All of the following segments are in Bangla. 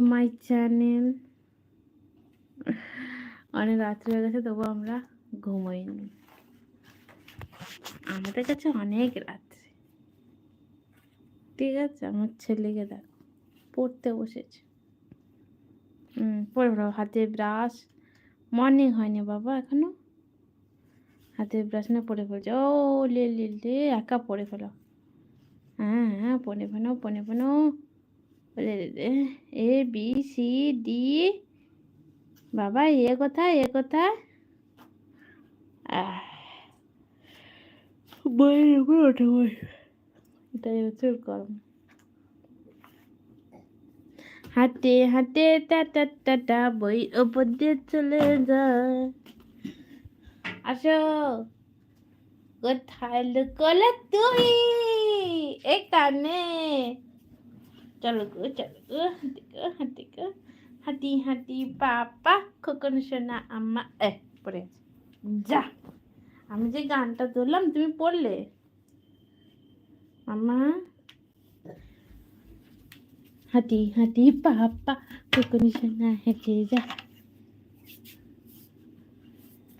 My channel. অনেক রাত্রি হয়ে গেছে তবু আমরা ঘুমোইনি। আমাদের কাছে অনেক রাত্রি। ঠিক আছে, আমার ছেলেকে দেখ, পড়তে বসেছে। হুম পড়ে ফেলো হাতে ব্রাশ মর্নিং হয়নি বাবা এখনও। হাতে ব্রাশ না, পড়ে ফেলছে ও লে লে, একা পড়ে ফেলো। হ্যাঁ হ্যাঁ পড়ে ফেলো পড়ে ফেলো। এ বি সি ডি বাবা, এ কথা এ কথা বইয়ের উপর ওঠে বই। এটাই হচ্ছে কর্ম। হাঁটে হাঁটে, টা টা টা টা, বই ওপর দিয়ে চলে যায়। আসো। কোথায় লুকোলে তুই এই কানে চলো গো চলো গো হাঁটি গো হাঁটি গো হাঁটি হাঁটি পাপা খোকন সোনা আম্মা এ পড়ে যা আমি যে গানটা ধরলাম তুমি পড়লে মামা হাঁটি হাঁটি পাপা খোকন সোনা হেঁটে যা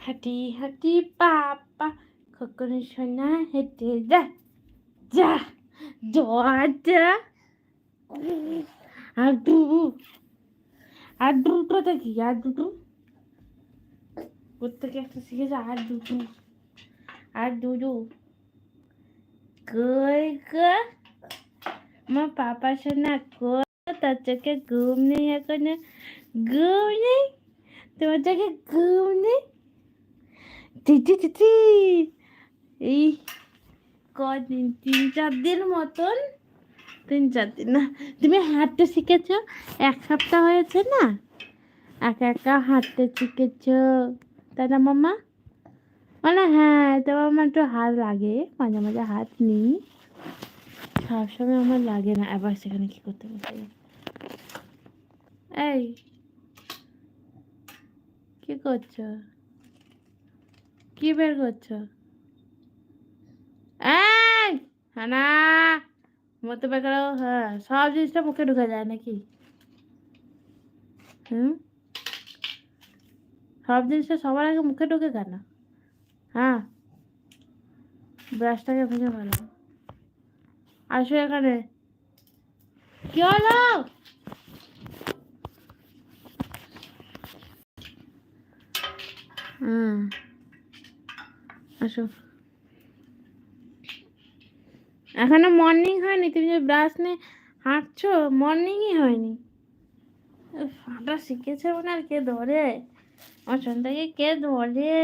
হাঁটি হাঁটি পাপা খোকন সোনা হেঁটে যা যা দরজা আর ডুবু আর দুটোটা কি আর দুটো প্রত্যেকে একটা শিখেছে আর দুটো আর দুটো কই আমার পাপা শোনা কই? তোর চোখে ঘুম নেই এখন। ঘুম নেই? তোমার চোখে ঘুম নেই? তিটি তিটি এই কদিন, তিন, চার দিন মতন তিন চার দিন। না, তুমি হাঁটতে শিখেছ? এক সপ্তাহ হয়েছে না? একা একা হাঁটতে শিখেছ? তাই না মামা মানে হ্যাঁ তবে আমার একটু হাত লাগে। মাঝে মাঝে হাত নিই। সবসময় আমার লাগে না। এবার সেখানে কি করতে বসে এই, কি করছ? কি বের করছ? এই, হানা! মতো বেকার হ্যাঁ সব জিনিসটা মুখে ঢুকে যায় নাকি হুম সব জিনিসটা সবার আগে মুখে ঢুকে কেন হ্যাঁ ব্রাশটাকে ভেঙে ভালো আসো এখানে কি হলো হুম আসো এখনও মর্নিং হয়নি? তুমি যে ব্রাশ নিয়ে হাঁটছো মর্নিংই হয়নি। হাঁটা শিখেছে মনে আর কে ধরে? আমার সন্তানকে কে ধরে।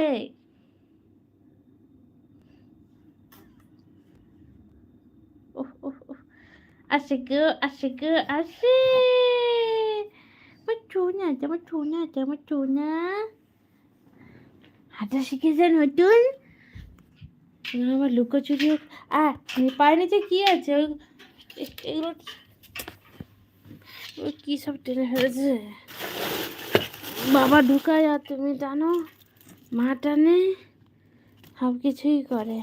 আসে গো আসে গো আসে আমার চুনা আমার চুনা আমার চুনা হাঁটা শিখেছে নতুন? এখানে আমার লুকোচুরি হোক আর পায়ের নিচে কি আছে। ওই- এগুলো কি? সব টেনে ফেলেছে? বাবা ঢুকায় আর তুমি টানো। মা টানে। সব কিছুই করে।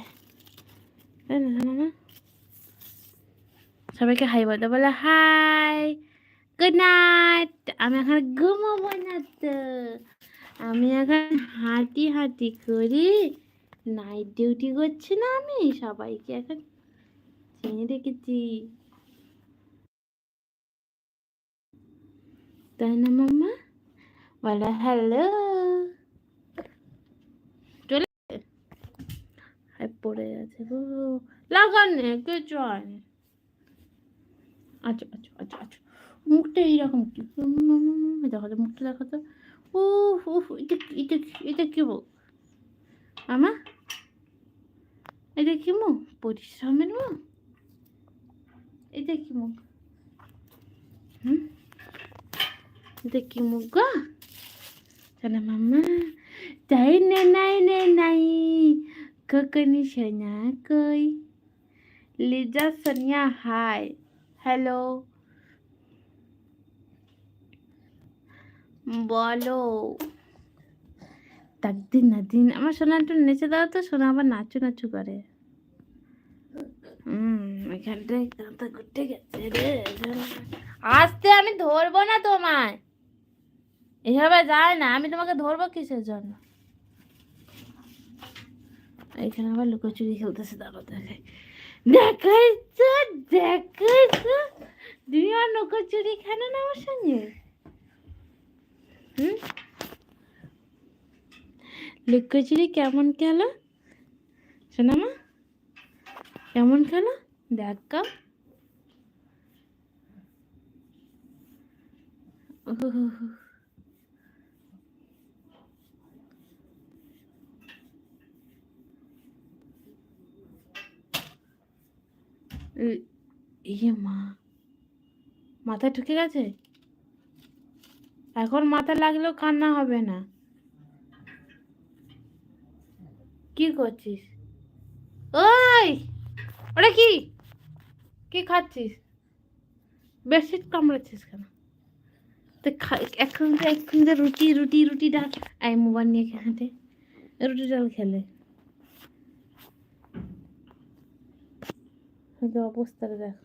তাই না না সবাইকে হাই বলতে বলে হাই। Good night. আমি এখন ঘুমাবো না তো। আমি এখন হাঁটি হাঁটি করি। নাইট ডিউটি করছি না আমি, সবাইকে এখন চিনে রেখেছি তাই না, মাম্মা? বলো হ্যালো চলে পড়ে আছে গো। লাগানে কিছু হয়নি আচ্ছা আচ্ছা আচ্ছা আচ্ছা। মুখটা এইরকম কি? দেখো তো মুখটা দেখো তো। উফ এটা কি- এটা কি- এটা কি বউ আমা এটা কি মুখ পরিশ্রমের মুখ এটা কি মুখ হুম? এটা কি মুখ গো। জানা মাম্মা তাই নে নাই নে নাই কখনি সোনা কই। Liza Sonia, hi, hello. বলো। তার দিন না দিন, আমার সোনা একটু নেচে দাও তো, সোনা আবার নাচু নাচু করে। এখানটায় কাঁথা ঘুরতে গেছে রে আসতে আমি ধরবো না তোমায়। এভাবে যায় না, আমি তোমাকে ধরবো কিসের জন্য? এখানে আবার লুকোচুরি খেলতেছে তারপর দেখে দেখাইছো দেখাইছো? তুমি আর লুকোচুরি খেলো না আমার সঙ্গে? হুম? লুকোচুরি কেমন খেলো? শোনা মা কেমন খেলো দেখা ইয়ে মা। মাথায় ঢুকে গেছে? এখন মাথা লাগলেও কান্না হবে না। কি করছিস? ওই! ওটা কি? কি খাচ্ছিস? বেডশিট কামড়াচ্ছিস কেন? তো এখন এখন যে রুটি রুটি রুটি ডাল আই মোবাইল নিয়ে খেতে রুটি ডাল খেলে। অবস্থাটা দেখ।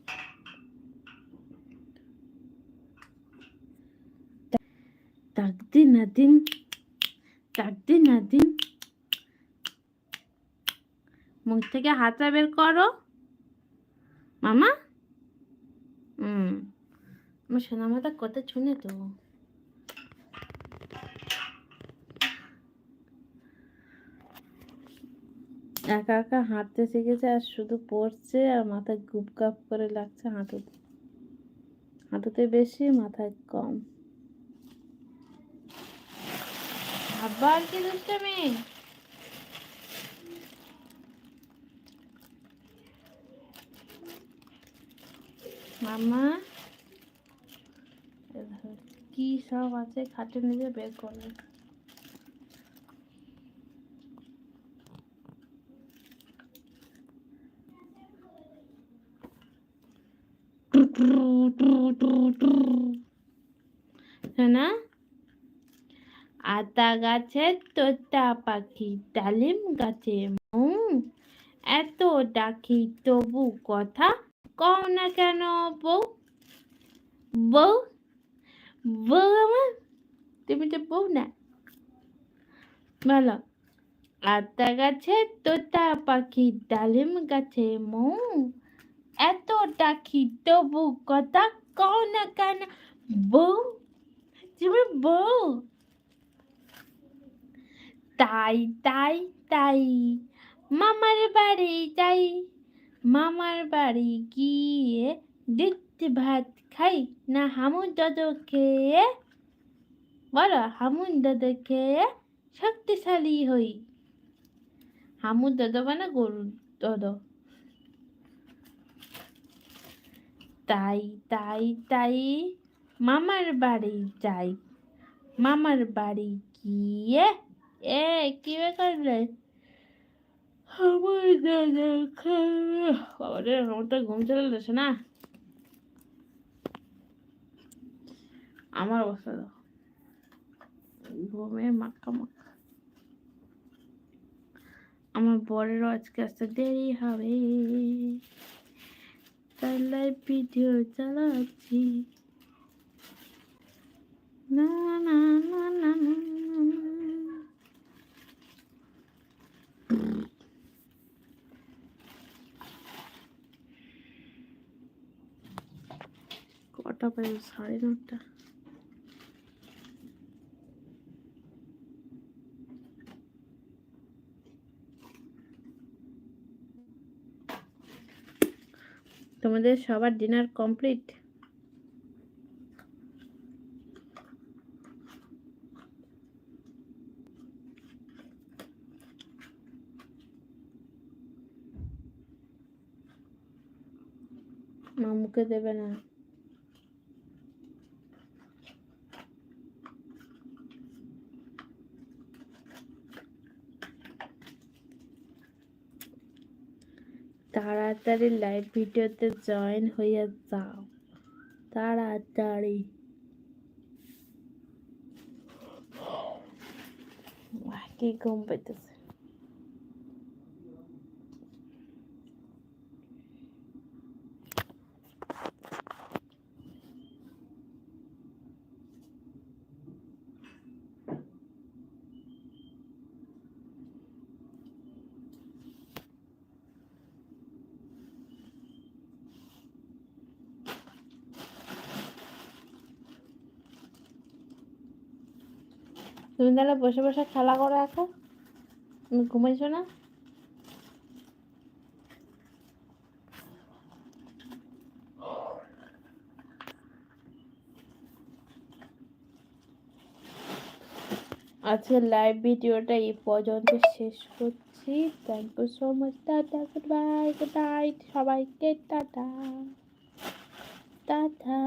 তাকদি নাদিন তাকদি নাদিন মুখ থেকে হাতটা বের করো। মামা? হুম আমার সোনা মাতা কথা শুনে তো। একা একা হাঁটতে শিখেছে আর শুধু পড়ছে আর মাথায় গুপ গাপ করে লাগছে হাঁটুতে। হাঁটুতে বেশি, মাথায় কম। আবার কি দুষ্টামি? মামা। কি সব আছে, খাটে নিজে বের করবে শোনা, আতা গাছে তোতা পাখি, ডালিম গাছে মৌ। এত ডাকি, তবু কথা কও না কেন বউ? বউ? বউ আমার? তুমি তো বউ না। বলো। আতা গাছে তোতা পাখি, ডালিম গাছে মৌ। এত ডাকি তবু কথা কও না কেন বউ? তুমি বউ? তাই তাই তাই মামার বাড়ি যাই। মামার বাড়ি গিয়ে দুধ ভাত খাই। না, হামুন দদ খেয়ে বলো, হামুন দদ খেয়ে শক্তিশালী হই। হামুন দদ মানে গরু দদ। তাই তাই তাই মামার বাড়ি যাই। মামার বাড়ি গিয়ে, এ, কি করলে আমার দাদা খাবে বাবারে, আমার তো ঘুম চলে যাচ্ছে না। আমার অবস্থা দেখো। ঘুমে মাক্কা মাক্কা আমার বরেরও আজকে আসতে দেরি হবে। তাই ভিডিও চালাচ্ছি না না না না না, না। কটা বাজে সাড়ে নটা। তোমাদের সবার ডিনার কমপ্লিট মামুকে দেবে না। তাড়াতাড়ি লাইভ ভিডিওতে জয়েন হইয়া যাও। তাড়াতাড়ি। কি ঘুম পাইতেছে? তুমি তাহলে বসে বসে খেলা করো এখন। তুমি ঘুমাইছো না? আজকের লাইভ ভিডিওটা এই পর্যন্ত শেষ করছি। Thank you so much tata good bye good night সবাইকে টাটা। টাটা।